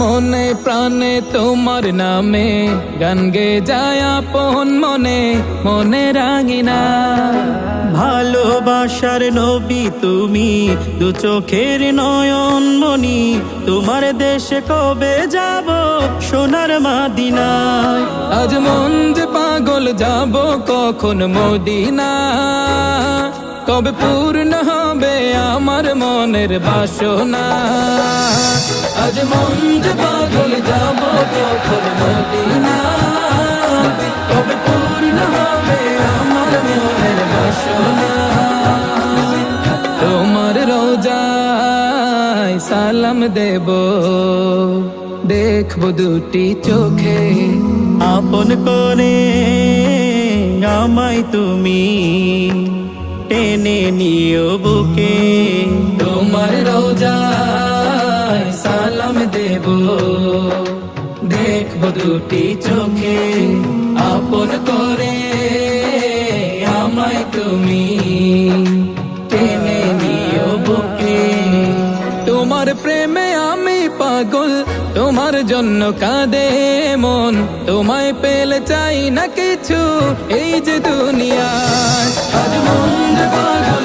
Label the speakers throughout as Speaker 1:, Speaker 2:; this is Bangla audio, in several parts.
Speaker 1: মনে প্রাণে তোমার নামে গান গে যায় আপন মনে মনে রাঙিনা।
Speaker 2: ভালোবাসার নবী তুমি দু চোখের নয়ন মনি তোমার দেশে কবে যাব সোনার মাদিনায়?
Speaker 1: আজ মন যে পাগল যাব কখন মদিনা কবে পূর্ণ হবে আমার মনের বাসনা? আজ মন পাগল যাব কখন মদিনা। কবে পূর্ণ হবে আমার মনের বাসনা। তোমার রোজায় সালাম দেব। দেখব দুটি চোখে
Speaker 2: আপন করে আমায় তুমি। টেনে নিও বুকে।
Speaker 1: তোমার সালাম দেব। দেখব দুটি চোখে আপন করে। আমায় তুমি টেনে নিও বুকে। তোমার প্রেমে আমি পাগল, তোমার জন্য কাঁদে মন। তোমায় পেলে চাই না কিছু, এই যে দুনিয়ায় আজ মন পাগল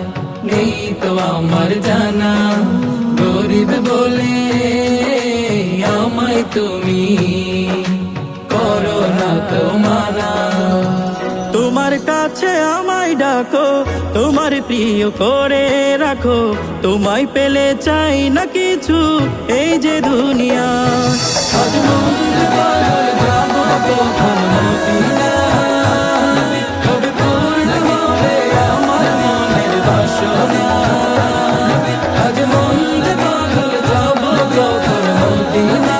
Speaker 1: নেই তো আমার জানা। গরিব বলে আমায় তুমি করো না তো মানা।
Speaker 2: তোমার কাছে আমায় ডাকো, তোমার প্রিয় করে রাখো। তোমায় পেলে চাই না কিছু, এই যে দুনিয়া।
Speaker 1: আজ মন পাগল যাব কখন মদিনা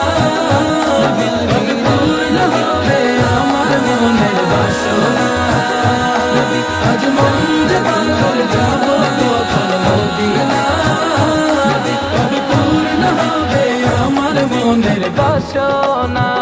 Speaker 1: পূর্ণ হবে আমার মনের বাসনা আজ মন পাগল যাব কখন মদিনা পূর্ণ হবে আমার মনের বাসনা